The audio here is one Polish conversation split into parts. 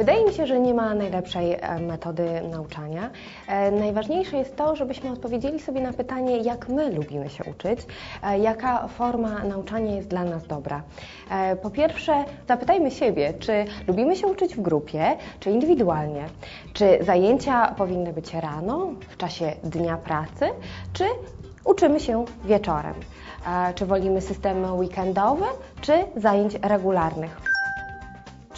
Wydaje mi się, że nie ma najlepszej e, metody nauczania. E, Najważniejsze jest to, żebyśmy odpowiedzieli sobie na pytanie, jak my lubimy się uczyć, e, jaka forma nauczania jest dla nas dobra. Po pierwsze, zapytajmy siebie, czy lubimy się uczyć w grupie, czy indywidualnie, czy zajęcia powinny być rano, w czasie dnia pracy, czy uczymy się wieczorem. Czy wolimy system weekendowy, czy zajęć regularnych?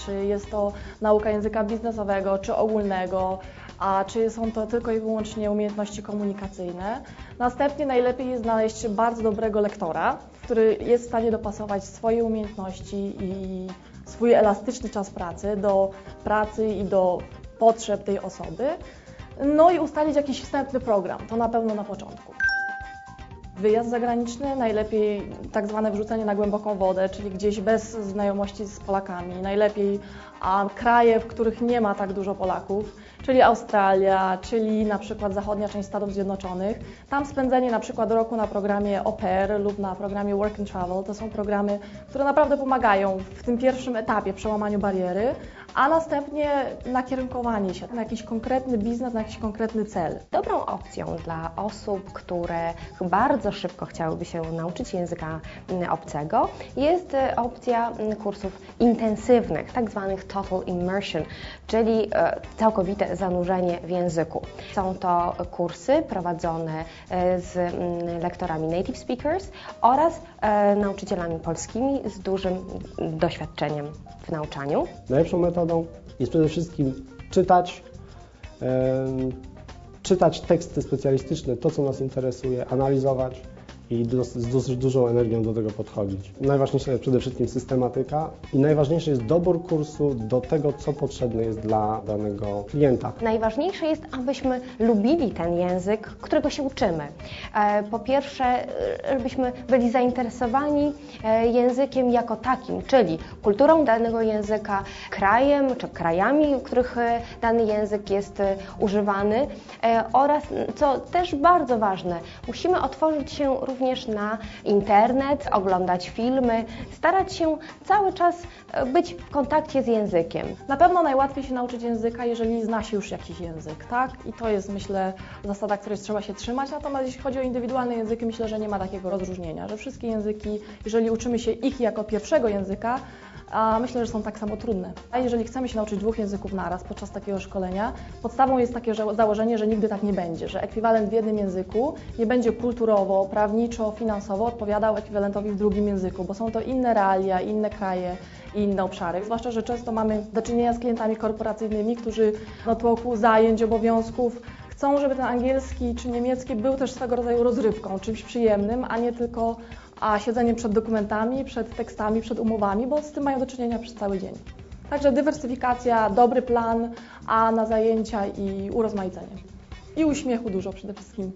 Czy jest to nauka języka biznesowego, czy ogólnego, a czy są to tylko i wyłącznie umiejętności komunikacyjne. Następnie najlepiej jest znaleźć bardzo dobrego lektora, który jest w stanie dopasować swoje umiejętności i swój elastyczny czas pracy do pracy i do potrzeb tej osoby. No i ustalić jakiś wstępny program, to na pewno na początku. Wyjazd zagraniczny, najlepiej tak zwane wrzucenie na głęboką wodę, czyli gdzieś bez znajomości z Polakami. Najlepiej a kraje, w których nie ma tak dużo Polaków, czyli Australia, czyli na przykład zachodnia część Stanów Zjednoczonych. Tam spędzenie na przykład roku na programie pair lub na programie Work and Travel to są programy, które naprawdę pomagają w tym pierwszym etapie przełamaniu bariery, a następnie nakierunkowanie się na jakiś konkretny biznes, na jakiś konkretny cel. Dobrą opcją dla osób, które bardzo szybko chciałyby się nauczyć języka obcego jest opcja kursów intensywnych, tak zwanych total immersion, czyli e, całkowite zanurzenie w języku. Są to kursy prowadzone e, z mm, lektorami native speakers oraz e, nauczycielami polskimi z dużym doświadczeniem w nauczaniu. Najlepszą metodą jest przede wszystkim czytać, czytać teksty specjalistyczne, to co nas interesuje, analizować i z dosyć dużą energią do tego podchodzić. Najważniejsza jest przede wszystkim systematyka i najważniejszy jest dobór kursu do tego, co potrzebne jest dla danego klienta. Najważniejsze jest, abyśmy lubili ten język, którego się uczymy. E, Po pierwsze, e, żebyśmy byli zainteresowani e, językiem jako takim, czyli kulturą danego języka, krajem czy krajami, w których dany język jest używany oraz, co też bardzo ważne, musimy otworzyć się również na internet, oglądać filmy, starać się cały czas e, być w kontakcie z językiem. Na pewno najłatwiej się nauczyć języka, jeżeli zna się już jakiś język, tak? I to jest, myślę, zasada, której trzeba się trzymać. Natomiast jeśli chodzi o indywidualne języki, myślę, że nie ma takiego rozróżnienia, że wszystkie języki, jeżeli uczymy się ich jako pierwszego języka, a myślę, że są tak samo trudne. A jeżeli chcemy się nauczyć dwóch języków naraz podczas takiego szkolenia, podstawą jest takie że- założenie, że nigdy tak nie będzie, że ekwiwalent w jednym języku nie będzie kulturowo, prawniczo, finansowo odpowiadał ekwiwalentowi w drugim języku, bo są to inne realia, inne kraje i inne obszary. Zwłaszcza, że często mamy do czynienia z klientami korporacyjnymi, którzy na tłoku zajęć, obowiązków chcą, żeby ten angielski czy niemiecki był też swego rodzaju rozrywką, czymś przyjemnym, a nie tylko a siedzeniem przed dokumentami, przed tekstami, przed umowami, bo z tym mają do czynienia przez cały dzień. Także dywersyfikacja, dobry plan, a na zajęcia i urozmaicenie. I uśmiechu dużo przede wszystkim.